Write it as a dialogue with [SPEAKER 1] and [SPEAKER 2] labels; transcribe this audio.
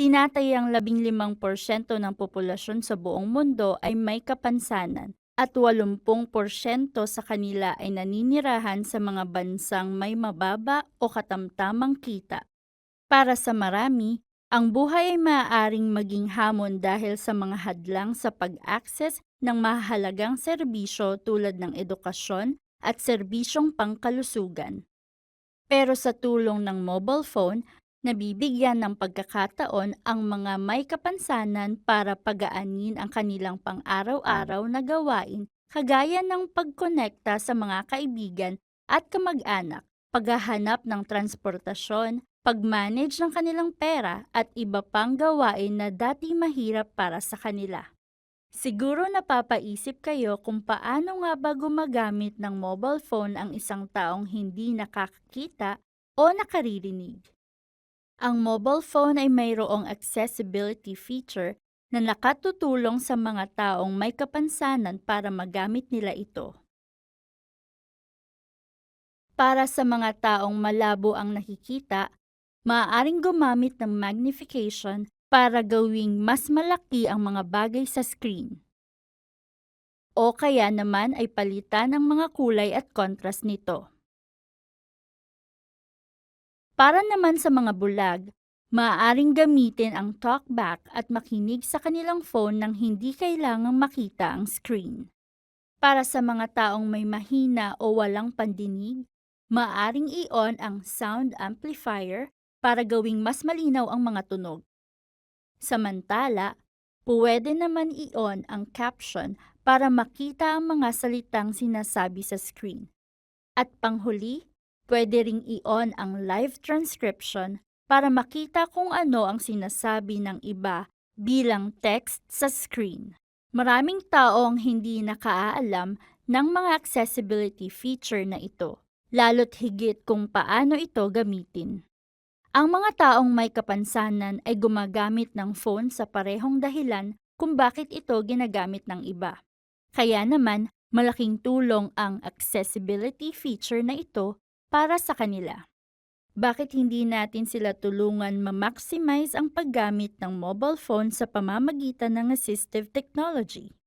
[SPEAKER 1] Tinatayang 15% ng populasyon sa buong mundo ay may kapansanan at 80% sa kanila ay naninirahan sa mga bansang may mababa o katamtamang kita. Para sa marami, ang buhay ay maaaring maging hamon dahil sa mga hadlang sa pag-access ng mahalagang serbisyo tulad ng edukasyon at serbisyong pangkalusugan. Pero sa tulong ng mobile phone, nabibigyan ng pagkakataon ang mga may kapansanan para pagaanin ang kanilang pang-araw-araw na gawain kagaya ng pagkonekta sa mga kaibigan at kamag-anak, paghahanap ng transportasyon, pag-manage ng kanilang pera at iba pang gawain na dati mahirap para sa kanila. Siguro napapaisip kayo kung paano nga ba gumagamit ng mobile phone ang isang taong hindi nakakakita o nakaririnig. Ang mobile phone ay mayroong accessibility feature na nakatutulong sa mga taong may kapansanan para magamit nila ito. Para sa mga taong malabo ang nakikita, maaaring gumamit ng magnification para gawing mas malaki ang mga bagay sa screen. O kaya naman ay palitan ang mga kulay at contrast nito. Para naman sa mga bulag, maaaring gamitin ang talkback at makinig sa kanilang phone nang hindi kailangang makita ang screen. Para sa mga taong may mahina o walang pandinig, maaaring i-on ang sound amplifier para gawing mas malinaw ang mga tunog. Samantala, pwede naman i-on ang caption para makita ang mga salitang sinasabi sa screen. At panghuli, pwede ring i-on ang live transcription para makita kung ano ang sinasabi ng iba bilang text sa screen. Maraming tao ang hindi nakaalam ng mga accessibility feature na ito, lalo't higit kung paano ito gamitin. Ang mga taong may kapansanan ay gumagamit ng phone sa parehong dahilan kung bakit ito ginagamit ng iba. Kaya naman, malaking tulong ang accessibility feature na ito para sa kanila. Bakit hindi natin sila tulungan ma-maximize ang paggamit ng mobile phone sa pamamagitan ng assistive technology?